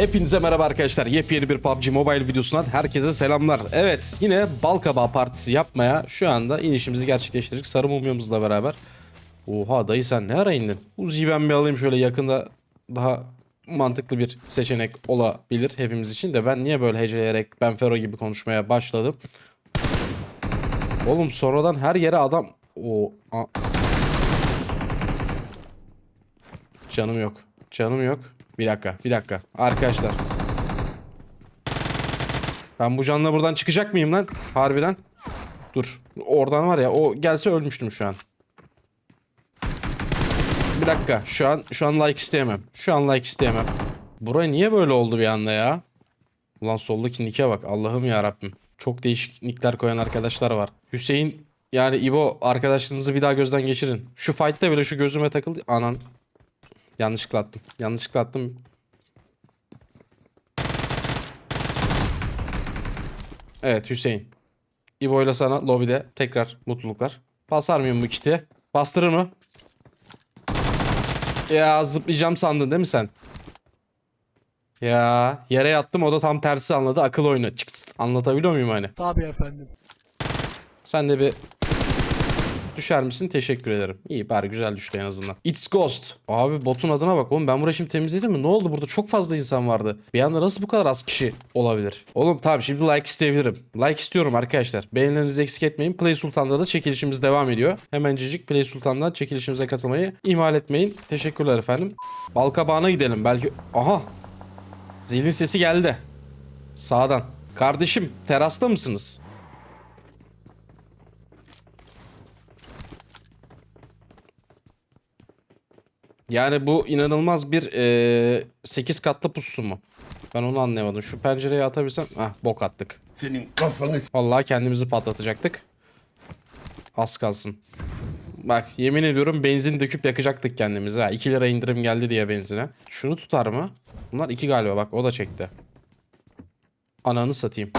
Hepinize merhaba arkadaşlar. Yepyeni bir PUBG Mobile videosundan herkese selamlar. Evet yine Balkabağı partisi yapmaya şu anda inişimizi gerçekleştirdik. Sarı mumyamızla beraber. Oha dayı sen ne ara indin? Uzi'yi ben bir alayım şöyle yakında daha mantıklı bir seçenek olabilir hepimiz için de ben niye böyle heceleyerek ben Fero gibi konuşmaya başladım. Oğlum sonradan her yere adam o Canım yok. Canım yok. Bir dakika, bir dakika. Arkadaşlar. Ben bu canla buradan çıkacak mıyım lan? Harbiden. Dur. Oradan var ya o gelse ölmüştüm şu an. Bir dakika. Şu an şu an like isteyemem. Şu an like isteyemem. Buraya niye böyle oldu bir anda ya? Ulan soldaki nike bak. Allah'ım ya Rabbim. Çok değişik nickler koyan arkadaşlar var. Hüseyin yani İbo arkadaşınızı bir daha gözden geçirin. Şu fight'ta bile şu gözüme takıldı. Anan. Yanlışlıkla attım. Yanlışlıkla attım. Evet Hüseyin. İbo ile sana lobide tekrar mutluluklar. Basar mıyım bu kiti? Bastırır mı? Ya zıplayacağım sandın değil mi sen? Ya yere yattım o da tam tersi anladı. Akıl oyunu. Çıks, anlatabiliyor muyum hani? Tabii efendim. Sen de bir düşer misin? Teşekkür ederim. İyi bari güzel düştü en azından. It's Ghost. Abi botun adına bak oğlum ben burayı şimdi temizledim mi? Ne oldu burada? Çok fazla insan vardı. Bir anda nasıl bu kadar az kişi olabilir? Oğlum tamam şimdi like isteyebilirim. Like istiyorum arkadaşlar. Beğenilerinizi eksik etmeyin. Play Sultan'da da çekilişimiz devam ediyor. Hemencecik Play Sultan'dan çekilişimize katılmayı ihmal etmeyin. Teşekkürler efendim. Balkabağına gidelim. Belki... Aha! Zilin sesi geldi. Sağdan. Kardeşim terasta mısınız? Yani bu inanılmaz bir eee 8 katlı pusu mu? Ben onu anlayamadım. Şu pencereye atabilsem... Ah bok attık. Senin kafanı Vallahi kendimizi patlatacaktık. Az kalsın. Bak yemin ediyorum benzin döküp yakacaktık kendimizi ha. 2 lira indirim geldi diye benzine. Şunu tutar mı? Bunlar 2 galiba bak o da çekti. Ananı satayım.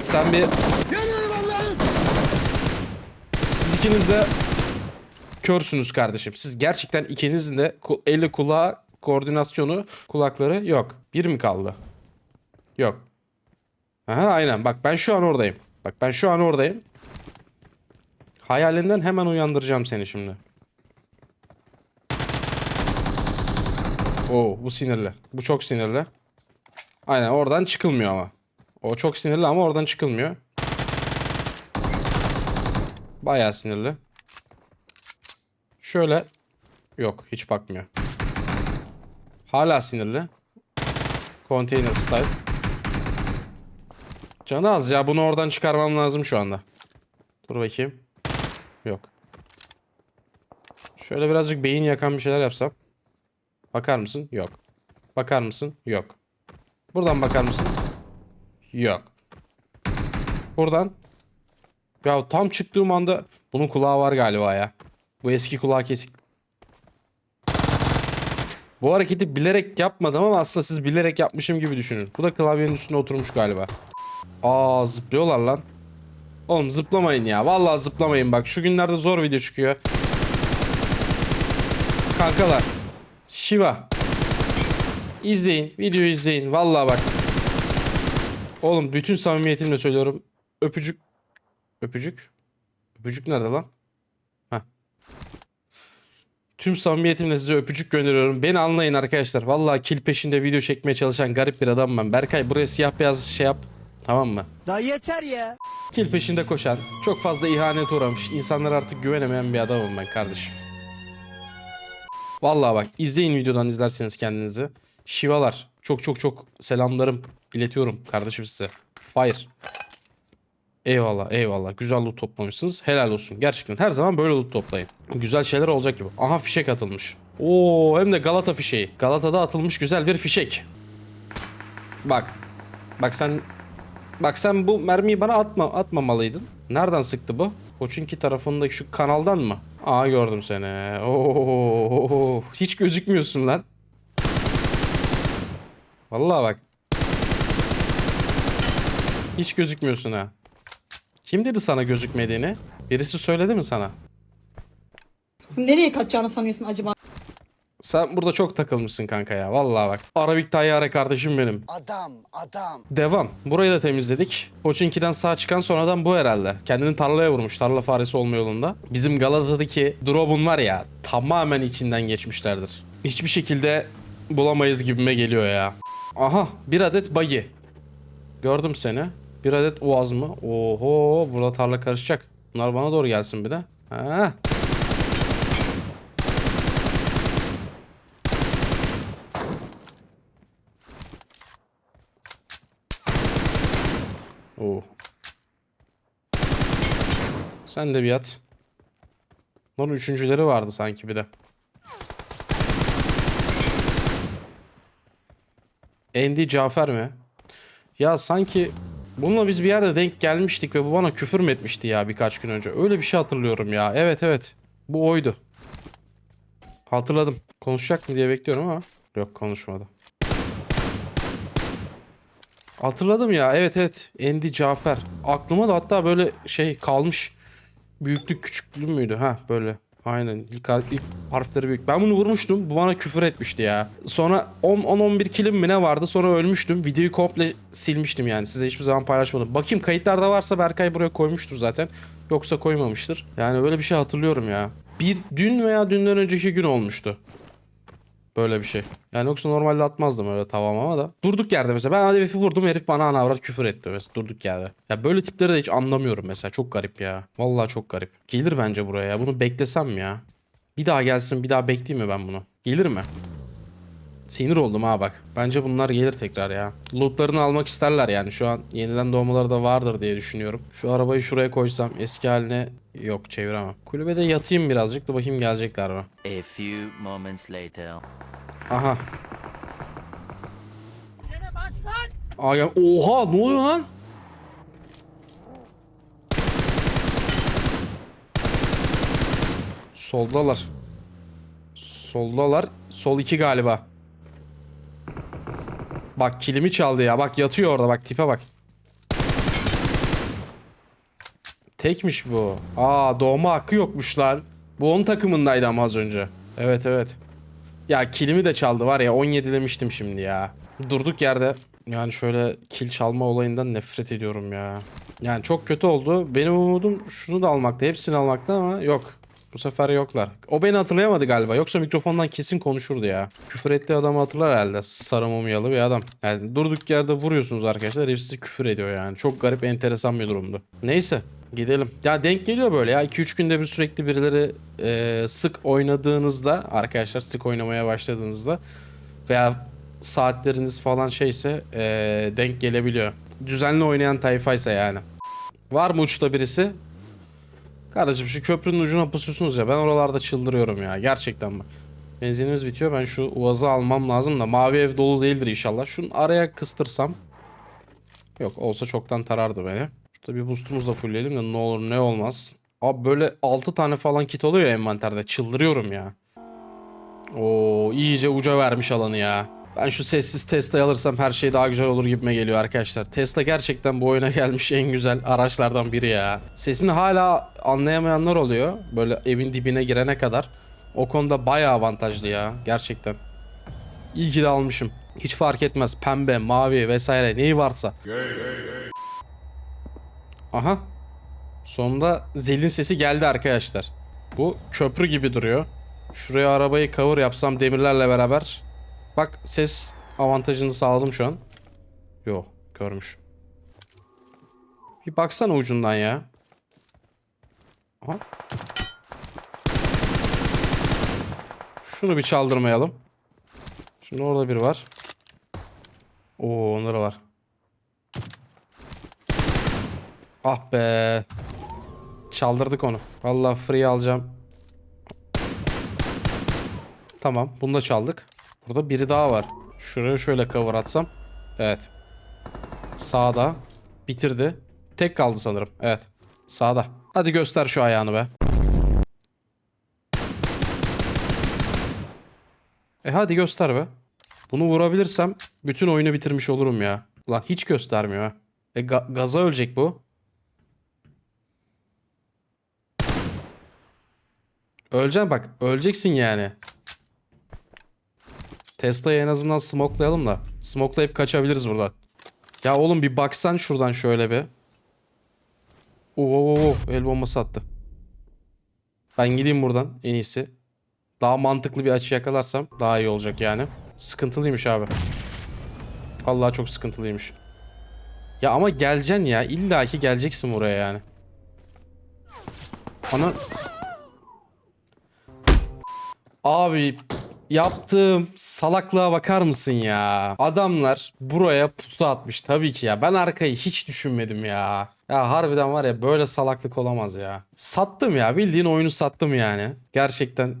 Sen bir... Siz ikiniz de körsünüz kardeşim. Siz gerçekten ikinizin de eli kulağı koordinasyonu kulakları yok. Bir mi kaldı? Yok. Aha aynen bak ben şu an oradayım. Bak ben şu an oradayım. Hayalinden hemen uyandıracağım seni şimdi. Oo bu sinirli. Bu çok sinirli. Aynen oradan çıkılmıyor ama. O çok sinirli ama oradan çıkılmıyor. Bayağı sinirli. Şöyle. Yok hiç bakmıyor. Hala sinirli. Container style. Canı az ya bunu oradan çıkarmam lazım şu anda. Dur bakayım. Yok. Şöyle birazcık beyin yakan bir şeyler yapsam. Bakar mısın? Yok. Bakar mısın? Yok. Buradan bakar mısın? Yok. Buradan. Ya tam çıktığım anda bunun kulağı var galiba ya. Bu eski kulağı kesik. Bu hareketi bilerek yapmadım ama aslında siz bilerek yapmışım gibi düşünün. Bu da klavyenin üstüne oturmuş galiba. Aa zıplıyorlar lan. Oğlum zıplamayın ya. Vallahi zıplamayın bak. Şu günlerde zor video çıkıyor. Kankalar. Shiva. İzleyin. Videoyu izleyin. Vallahi bak. Oğlum bütün samimiyetimle söylüyorum. Öpücük. Öpücük. Öpücük nerede lan? Tüm samimiyetimle size öpücük gönderiyorum. Beni anlayın arkadaşlar. Vallahi kil peşinde video çekmeye çalışan garip bir adamım ben. Berkay buraya siyah beyaz şey yap. Tamam mı? Daha yeter ya. Kil peşinde koşan, çok fazla ihanet uğramış, insanlara artık güvenemeyen bir adamım ben kardeşim. Vallahi bak izleyin videodan izlerseniz kendinizi. Şivalar çok çok çok selamlarım iletiyorum kardeşim size. Fire. Eyvallah eyvallah güzel loot toplamışsınız helal olsun gerçekten her zaman böyle loot toplayın. Güzel şeyler olacak gibi. Aha fişek atılmış. Oo hem de Galata fişeği. Galata'da atılmış güzel bir fişek. Bak. Bak sen Bak sen bu mermiyi bana atma atmamalıydın. Nereden sıktı bu? Koçinki tarafındaki şu kanaldan mı? Aa gördüm seni. Oo, hiç gözükmüyorsun lan. Vallahi bak. Hiç gözükmüyorsun ha. Kim dedi sana gözükmediğini? Birisi söyledi mi sana? Nereye kaçacağını sanıyorsun acaba? Sen burada çok takılmışsın kanka ya. Vallahi bak. Arabik Tayyare kardeşim benim. Adam, adam. Devam. Burayı da temizledik. Poçinki'den sağ çıkan sonradan bu herhalde. Kendini tarlaya vurmuş. Tarla faresi olma yolunda. Bizim Galata'daki drop'un var ya tamamen içinden geçmişlerdir. Hiçbir şekilde bulamayız gibime geliyor ya. Aha bir adet buggy. Gördüm seni. Bir adet uaz mı? Oho burada tarla karışacak. Bunlar bana doğru gelsin bir de. Ha. Oo. Sen de bir at. Bunun üçüncüleri vardı sanki bir de. Andy Cafer mi? Ya sanki bununla biz bir yerde denk gelmiştik ve bu bana küfür mü etmişti ya birkaç gün önce. Öyle bir şey hatırlıyorum ya. Evet evet. Bu oydu. Hatırladım. Konuşacak mı diye bekliyorum ama. Yok konuşmadı. Hatırladım ya. Evet evet. Andy Cafer. Aklıma da hatta böyle şey kalmış. Büyüklük küçüklüğü müydü? Ha böyle. Aynen. İlk, ilk harfleri büyük. Ben bunu vurmuştum. Bu bana küfür etmişti ya. Sonra 10-11 kilim mi ne vardı? Sonra ölmüştüm. Videoyu komple silmiştim yani. Size hiçbir zaman paylaşmadım. Bakayım kayıtlarda varsa Berkay buraya koymuştur zaten. Yoksa koymamıştır. Yani öyle bir şey hatırlıyorum ya. Bir dün veya dünden önceki gün olmuştu. Böyle bir şey. Yani yoksa normalde atmazdım öyle tamam ama da. Durduk yerde mesela ben hedefi vurdum herif bana ana avrat küfür etti mesela durduk yerde. Ya böyle tipleri de hiç anlamıyorum mesela çok garip ya. Vallahi çok garip. Gelir bence buraya ya bunu beklesem ya. Bir daha gelsin bir daha bekleyeyim mi ben bunu? Gelir mi? Sinir oldum ha bak. Bence bunlar gelir tekrar ya. Lootlarını almak isterler yani. Şu an yeniden doğmaları da vardır diye düşünüyorum. Şu arabayı şuraya koysam eski haline yok çeviremem. Kulübede yatayım birazcık da bakayım gelecekler mi? A few moments later. Aha. Aa, gel- Oha ne oluyor lan? Soldalar. Soldalar. Sol 2 galiba. Bak kilimi çaldı ya. Bak yatıyor orada. Bak tipe bak. Tekmiş bu. Aa doğma hakkı yokmuş lan. Bu onun takımındaydı ama az önce. Evet evet. Ya kilimi de çaldı var ya 17 demiştim şimdi ya. Durduk yerde yani şöyle kil çalma olayından nefret ediyorum ya. Yani çok kötü oldu. Benim umudum şunu da almakta. Hepsini almakta ama yok. Bu sefer yoklar. O beni hatırlayamadı galiba. Yoksa mikrofondan kesin konuşurdu ya. Küfür ettiği adamı hatırlar herhalde. Sarı mumyalı bir adam. Yani durduk yerde vuruyorsunuz arkadaşlar. Herif küfür ediyor yani. Çok garip enteresan bir durumdu. Neyse. Gidelim. Ya denk geliyor böyle ya. 2-3 günde bir sürekli birileri e, sık oynadığınızda arkadaşlar sık oynamaya başladığınızda veya saatleriniz falan şeyse e, denk gelebiliyor. Düzenli oynayan tayfaysa yani. Var mı uçta birisi? Kardeşim şu köprünün ucuna pusuyorsunuz ya ben oralarda çıldırıyorum ya gerçekten bak. Benzinimiz bitiyor ben şu uvazı almam lazım da mavi ev dolu değildir inşallah. Şunu araya kıstırsam. Yok olsa çoktan tarardı beni. Şurada bir boostumuzu da fullleyelim de ne olur ne olmaz. Abi böyle 6 tane falan kit oluyor envanterde çıldırıyorum ya. Oo iyice uca vermiş alanı ya. Ben şu sessiz Tesla'yı alırsam her şey daha güzel olur gibime geliyor arkadaşlar. Tesla gerçekten bu oyuna gelmiş en güzel araçlardan biri ya. Sesini hala anlayamayanlar oluyor. Böyle evin dibine girene kadar. O konuda bayağı avantajlı ya. Gerçekten. İyi ki de almışım. Hiç fark etmez. Pembe, mavi vesaire neyi varsa. Aha. Sonunda zilin sesi geldi arkadaşlar. Bu köprü gibi duruyor. Şuraya arabayı cover yapsam demirlerle beraber. Bak ses avantajını sağladım şu an. Yo görmüş. Bir baksana ucundan ya. Aha. Şunu bir çaldırmayalım. Şimdi orada bir var. Oo onları var. Ah be. Çaldırdık onu. Vallahi free alacağım. Tamam bunu da çaldık. Burada biri daha var. Şuraya şöyle cover atsam. Evet. Sağda. Bitirdi. Tek kaldı sanırım. Evet. Sağda. Hadi göster şu ayağını be. E hadi göster be. Bunu vurabilirsem bütün oyunu bitirmiş olurum ya. Lan hiç göstermiyor. E ga- gaza ölecek bu. Öleceksin bak. Öleceksin yani. Tesla'yı en azından smoklayalım da. Smoklayıp kaçabiliriz buradan. Ya oğlum bir baksan şuradan şöyle bir. Oo, oo, oo, el bombası attı. Ben gideyim buradan en iyisi. Daha mantıklı bir açı yakalarsam daha iyi olacak yani. Sıkıntılıymış abi. Vallahi çok sıkıntılıymış. Ya ama geleceksin ya. İlla geleceksin buraya yani. Ana... Abi yaptığım salaklığa bakar mısın ya? Adamlar buraya pusu atmış tabii ki ya. Ben arkayı hiç düşünmedim ya. Ya harbiden var ya böyle salaklık olamaz ya. Sattım ya bildiğin oyunu sattım yani. Gerçekten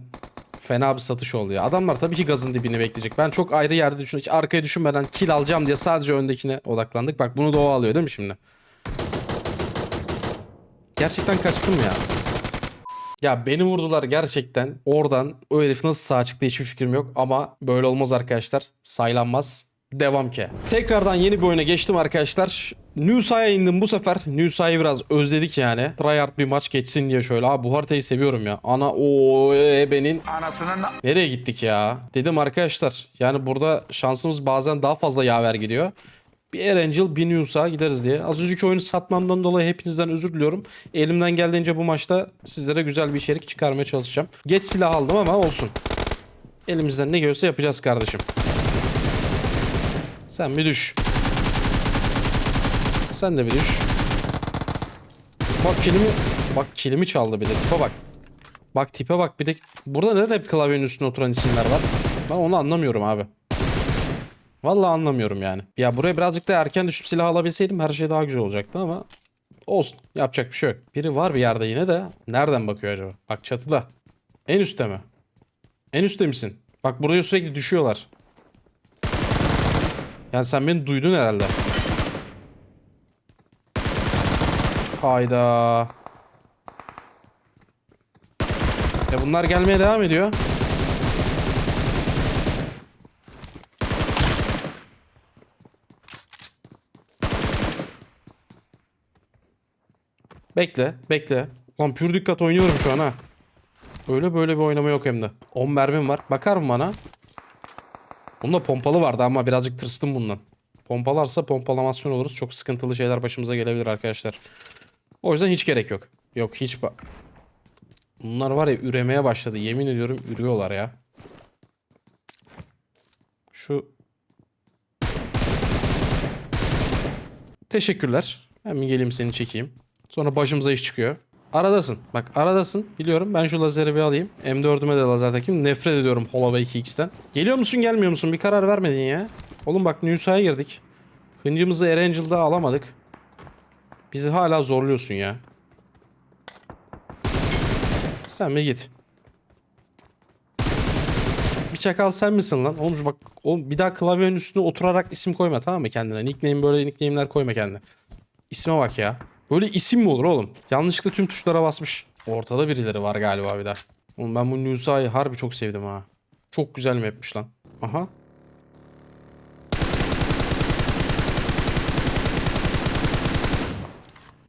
fena bir satış oldu ya. Adamlar tabii ki gazın dibini bekleyecek. Ben çok ayrı yerde düşün, hiç arkaya düşünmeden kill alacağım diye sadece öndekine odaklandık. Bak bunu da o alıyor değil mi şimdi? Gerçekten kaçtım ya. Ya beni vurdular gerçekten. Oradan o herif nasıl sağ çıktı hiçbir fikrim yok. Ama böyle olmaz arkadaşlar. Saylanmaz. Devam ki. Tekrardan yeni bir oyuna geçtim arkadaşlar. Nusa'ya indim bu sefer. Nusa'yı biraz özledik yani. Tryhard bir maç geçsin diye şöyle. Abi bu haritayı seviyorum ya. Ana o benim. Nereye gittik ya? Dedim arkadaşlar. Yani burada şansımız bazen daha fazla yaver gidiyor. Bir Erangel bir Nusa gideriz diye. Az önceki oyunu satmamdan dolayı hepinizden özür diliyorum. Elimden geldiğince bu maçta sizlere güzel bir içerik çıkarmaya çalışacağım. Geç silah aldım ama olsun. Elimizden ne geliyorsa yapacağız kardeşim. Sen bir düş. Sen de bir düş. Bak kilimi bak kilimi çaldı bir de tipe bak. Bak tipe bak bir de burada neden hep klavyenin üstüne oturan isimler var? Ben onu anlamıyorum abi. Vallahi anlamıyorum yani. Ya buraya birazcık da erken düşüp silah alabilseydim her şey daha güzel olacaktı ama olsun. Yapacak bir şey yok. Biri var bir yerde yine de. Nereden bakıyor acaba? Bak çatıda. En üstte mi? En üstte misin? Bak buraya sürekli düşüyorlar. Yani sen beni duydun herhalde. Hayda. E bunlar gelmeye devam ediyor. Bekle, bekle. Lan pür dikkat oynuyorum şu an ha. Öyle böyle bir oynama yok hem de. 10 mermim var. Bakar mı bana? Bunda pompalı vardı ama birazcık tırstım bundan. Pompalarsa pompalamasyon oluruz. Çok sıkıntılı şeyler başımıza gelebilir arkadaşlar. O yüzden hiç gerek yok. Yok hiç Bunlar var ya üremeye başladı. Yemin ediyorum ürüyorlar ya. Şu Teşekkürler. Hemen geleyim seni çekeyim. Sonra başımıza iş çıkıyor. Aradasın. Bak aradasın. Biliyorum. Ben şu lazeri bir alayım. M4'üme de lazer takayım. Nefret ediyorum Holloway 2X'ten. Geliyor musun gelmiyor musun? Bir karar vermedin ya. Oğlum bak Nusa'ya girdik. Hıncımızı Erangel'da alamadık. Bizi hala zorluyorsun ya. Sen bir git. Bir çakal sen misin lan? Oğlum bak oğlum bir daha klavyenin üstüne oturarak isim koyma tamam mı kendine? Nickname böyle nickname'ler koyma kendine. İsme bak ya. Böyle isim mi olur oğlum? Yanlışlıkla tüm tuşlara basmış. Ortada birileri var galiba bir daha. Oğlum ben bu Nusa'yı harbi çok sevdim ha. Çok güzel mi yapmış lan? Aha.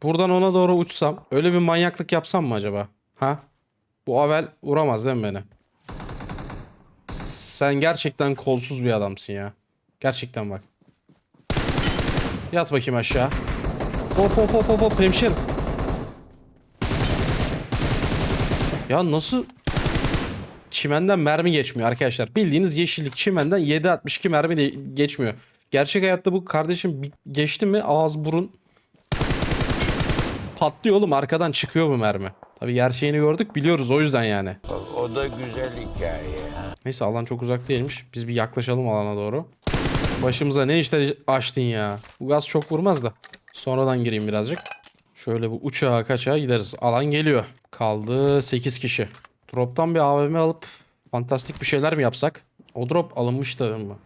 Buradan ona doğru uçsam öyle bir manyaklık yapsam mı acaba? Ha? Bu Avel vuramaz değil mi beni? Sen gerçekten kolsuz bir adamsın ya. Gerçekten bak. Yat bakayım aşağı. Hop hop hop hop hop hemşerim. Ya nasıl çimenden mermi geçmiyor arkadaşlar. Bildiğiniz yeşillik çimenden 7.62 mermi de geçmiyor. Gerçek hayatta bu kardeşim geçti mi ağız burun patlıyor oğlum arkadan çıkıyor bu mermi. Tabi gerçeğini gördük biliyoruz o yüzden yani. O da güzel hikaye. Neyse alan çok uzak değilmiş. Biz bir yaklaşalım alana doğru. Başımıza ne işler açtın ya. Bu gaz çok vurmaz da. Sonradan gireyim birazcık. Şöyle bu uçağa kaçağa gideriz. Alan geliyor. Kaldı 8 kişi. Drop'tan bir AVM alıp fantastik bir şeyler mi yapsak? O drop alınmıştır mı?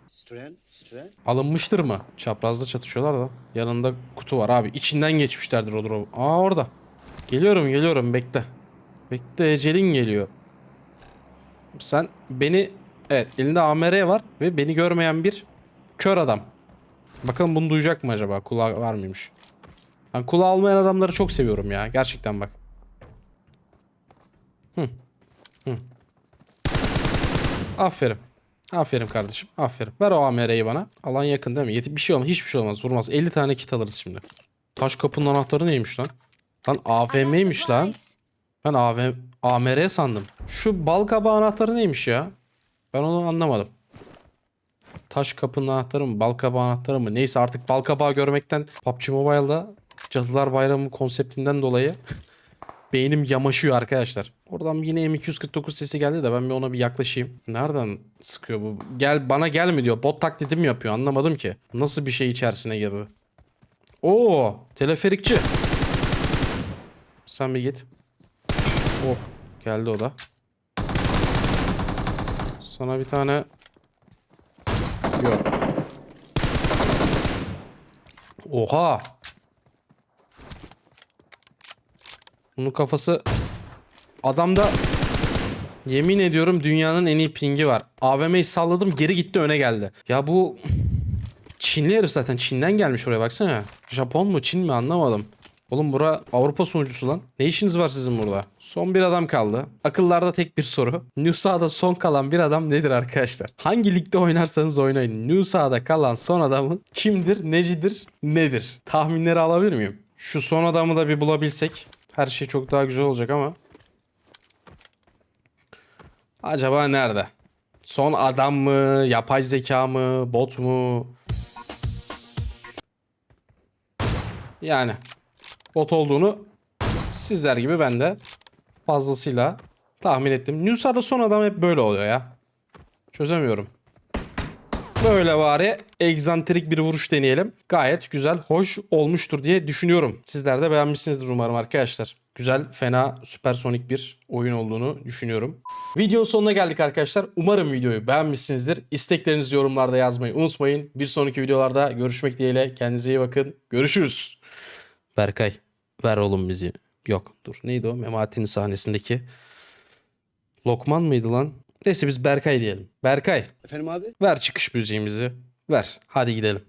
Alınmıştır mı? Çaprazda çatışıyorlar da. Yanında kutu var abi. İçinden geçmişlerdir o drop. Aa orada. Geliyorum geliyorum bekle. Bekle ecelin geliyor. Sen beni... Evet elinde AMR var ve beni görmeyen bir kör adam. Bakalım bunu duyacak mı acaba? Kulağı var mıymış? Ben kulağı almayan adamları çok seviyorum ya. Gerçekten bak. Hı. Hı. Aferin. Aferin kardeşim. Aferin. Ver o AMR'yi bana. Alan yakın değil mi? Yetip bir şey olmaz. Hiçbir şey olmaz. Vurmaz. 50 tane kit alırız şimdi. Taş kapının anahtarı neymiş lan? Lan AVM'ymiş lan. Ben AVM, AMR sandım. Şu bal kabağı anahtarı neymiş ya? Ben onu anlamadım. Taş kapının anahtarı mı? Bal kabağı anahtarı mı? Neyse artık bal kabağı görmekten PUBG Mobile'da Cadılar Bayramı konseptinden dolayı beynim yamaşıyor arkadaşlar. Oradan yine M249 sesi geldi de ben bir ona bir yaklaşayım. Nereden sıkıyor bu? Gel bana gel mi diyor. Bot taklidi mi yapıyor anlamadım ki. Nasıl bir şey içerisine girdi? Oo, teleferikçi. Sen bir git. Oh, geldi o da. Sana bir tane Yok. Oha. Bunun kafası adamda yemin ediyorum dünyanın en iyi pingi var. AVM'yi salladım geri gitti öne geldi. Ya bu Çinli herif zaten Çin'den gelmiş oraya baksana. Japon mu Çin mi anlamadım. Oğlum bura Avrupa sunucusu lan. Ne işiniz var sizin burada? Son bir adam kaldı. Akıllarda tek bir soru. Nusa'da son kalan bir adam nedir arkadaşlar? Hangi ligde oynarsanız oynayın. Nusa'da kalan son adamın kimdir, necidir, nedir? Tahminleri alabilir miyim? Şu son adamı da bir bulabilsek her şey çok daha güzel olacak ama. Acaba nerede? Son adam mı? Yapay zeka mı? Bot mu? Yani bot olduğunu sizler gibi ben de fazlasıyla tahmin ettim. Nusa'da son adam hep böyle oluyor ya. Çözemiyorum. Böyle bari egzantrik bir vuruş deneyelim. Gayet güzel, hoş olmuştur diye düşünüyorum. Sizler de beğenmişsinizdir umarım arkadaşlar. Güzel, fena, süpersonik bir oyun olduğunu düşünüyorum. Videonun sonuna geldik arkadaşlar. Umarım videoyu beğenmişsinizdir. İsteklerinizi yorumlarda yazmayı unutmayın. Bir sonraki videolarda görüşmek dileğiyle. Kendinize iyi bakın. Görüşürüz. Berkay ver oğlum bizi. Yok dur neydi o Memati'nin sahnesindeki. Lokman mıydı lan? Neyse biz Berkay diyelim. Berkay Efendim abi? ver çıkış müziğimizi. Ver hadi gidelim.